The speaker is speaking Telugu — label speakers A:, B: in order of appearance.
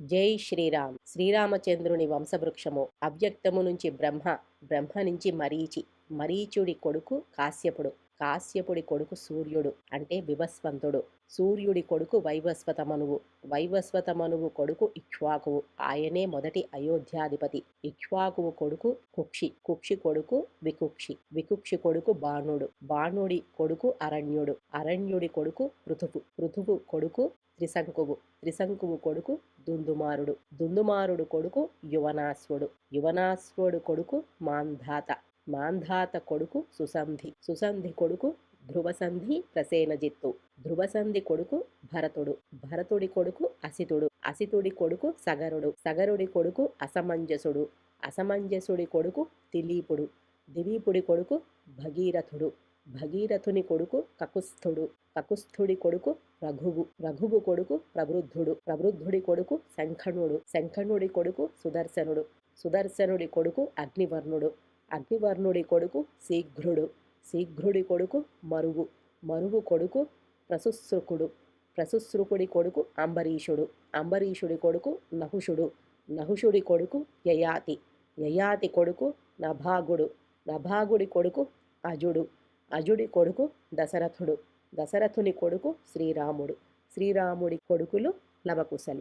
A: జై శ్రీరామ్. శ్రీరామచంద్రుని వంశవృక్షము అవ్యక్తము నుంచి బ్రహ్మ బ్రహ్మ నుంచి మరీచి మరీచుడి కొడుకు కాశ్యపుడు. కాశ్యపుడి కొడుకు సూర్యుడు అంటే వివస్వంతుడు. సూర్యుడి కొడుకు వైవస్వతమనువు. వైవస్వతమనువు కొడుకు ఇక్ష్వాకువు. ఆయనే మొదటి అయోధ్యాధిపతి. ఇక్ష్వాకువు కొడుకు కుక్షి. కుక్షి కొడుకు వికుక్షి. వికుక్షి కొడుకు బాణుడు. బాణుడి కొడుకు అరణ్యుడు. అరణ్యుడి కొడుకు పృథువు. పృథువు కొడుకు త్రిశంకువు. త్రిశంకువు కొడుకు దుందుమారుడు. దుందుమారుడు కొడుకు యువనాశ్వుడు. యువనాశ్వుడు కొడుకు మాంధాత. మాంధాత కొడుకు సుసంధి. సుసంధి కొడుకు ధ్రువసంధి ప్రసేనజిత్తు ధ్రువసంధి కొడుకు భరతుడు. భరతుడి కొడుకు అసితుడు. అసితుడి కొడుకు సగరుడు. సగరుడి కొడుకు అసమంజసుడు. అసమంజసుడి కొడుకు దిలీపుడు. దిలీపుడి కొడుకు భగీరథుడు. భగీరథుని కొడుకు కకుస్థుడు కకుస్థుడి కొడుకు రఘువు. రఘువు కొడుకు ప్రవృద్ధుడు. ప్రవృద్ధుడి కొడుకు శంఖణుడు శంఖణుడి కొడుకు సుదర్శనుడు. సుదర్శనుడి కొడుకు అగ్నివర్ణుడు. అగ్నివర్ణుడి కొడుకు శీఘ్రుడు. శీఘ్రుడి కొడుకు మరువు. మరువు కొడుకు ప్రశుశ్రుకుడు. ప్రశుశ్రుకుడి కొడుకు అంబరీషుడు. అంబరీషుడి కొడుకు నహుషుడు. నహుషుడి కొడుకు యయాతి. యయాతి కొడుకు నభాగుడు. నభాగుడి కొడుకు అజుడు. అజుడి కొడుకు దశరథుడు. దశరథుని కొడుకు శ్రీరాముడు. శ్రీరాముడి కొడుకులు లవకుశలు